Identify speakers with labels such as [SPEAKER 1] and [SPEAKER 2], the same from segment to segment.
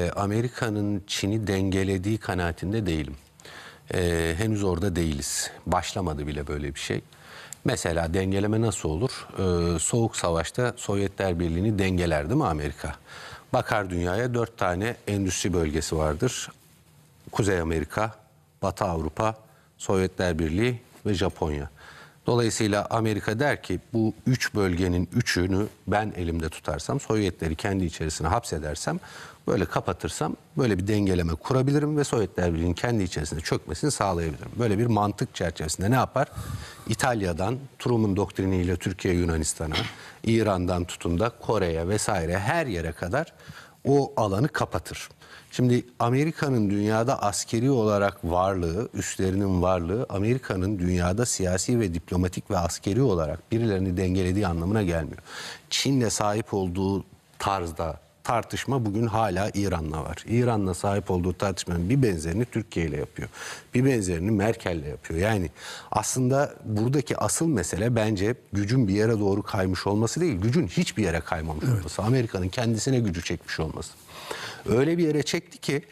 [SPEAKER 1] E, Amerika'nın Çin'i dengelediği kanaatinde değilim. E, henüz orada değiliz. Başlamadı bile böyle bir şey. Mesela dengeleme nasıl olur? E, Soğuk Savaş'ta Sovyetler Birliği'ni dengeler değil mi Amerika? Bakar dünyaya dört tane endüstri bölgesi vardır. Kuzey Amerika, Batı Avrupa, Sovyetler Birliği ve Japonya. Dolayısıyla Amerika der ki bu üç bölgenin üçünü ben elimde tutarsam, Sovyetleri kendi içerisine hapsedersem, böyle kapatırsam böyle bir dengeleme kurabilirim ve Sovyetler Birliği'nin kendi içerisinde çökmesini sağlayabilirim. Böyle bir mantık çerçevesinde ne yapar? İtalya'dan Truman doktriniyle Türkiye Yunanistan'a, İran'dan tutun da Kore'ye vesaire her yere kadar o alanı kapatır. Şimdi Amerika'nın dünyada askeri olarak varlığı, üslerinin varlığı Amerika'nın dünyada siyasi ve diplomatik ve askeri olarak birilerini dengelediği anlamına gelmiyor. Çin'le sahip olduğu tarzda tartışma bugün hala İran'la var. İran'la sahip olduğu tartışmanın bir benzerini Türkiye ile yapıyor. Bir benzerini Merkel'le yapıyor. Yani aslında buradaki asıl mesele bence gücün bir yere doğru kaymış olması değil, gücün hiçbir yere kaymamış olması. Amerika'nın kendisine gücü çekmiş olması. Öyle bir yere çekti ki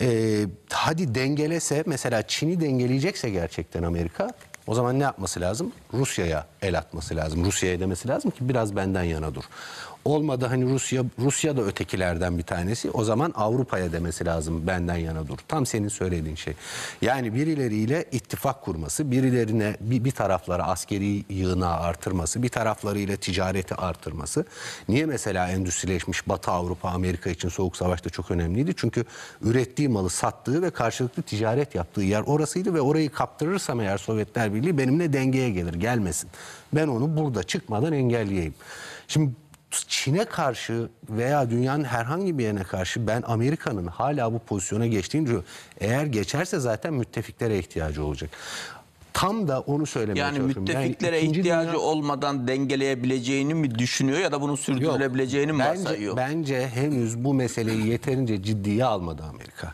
[SPEAKER 1] e, hadi dengelese mesela Çin'i dengeleyecekse gerçekten Amerika o zaman ne yapması lazım? Rusya'ya el atması lazım. Rusya'ya demesi lazım ki biraz benden yana dur. Olmadı hani Rusya Rusya da ötekilerden bir tanesi. O zaman Avrupa'ya demesi lazım benden yana dur. Tam senin söylediğin şey. Yani birileriyle ittifak kurması, birilerine bir, bir taraflara askeri yığınağı artırması, bir taraflarıyla ticareti artırması. Niye mesela endüstrileşmiş Batı Avrupa, Amerika için Soğuk Savaş'ta çok önemliydi? Çünkü ürettiği malı sattığı ve karşılıklı ticaret yaptığı yer orasıydı ve orayı kaptırırsam eğer Sovyetler Birliği benimle dengeye gelir, gelmesin. Ben onu burada çıkmadan engelleyeyim. Şimdi Çin'e karşı veya dünyanın herhangi bir yerine karşı ben Amerika'nın hala bu pozisyona geçtiğini düşünüyorum. Eğer geçerse zaten müttefiklere ihtiyacı olacak. Tam da onu söylemeye
[SPEAKER 2] Yani
[SPEAKER 1] çalışıyorum.
[SPEAKER 2] müttefiklere
[SPEAKER 1] İkinci
[SPEAKER 2] ihtiyacı
[SPEAKER 1] Dünya-
[SPEAKER 2] olmadan dengeleyebileceğini mi düşünüyor ya da bunun
[SPEAKER 1] Yok,
[SPEAKER 2] sürdürülebileceğini mi
[SPEAKER 1] bence,
[SPEAKER 2] varsayıyor?
[SPEAKER 1] bence henüz bu meseleyi yeterince ciddiye almadı Amerika.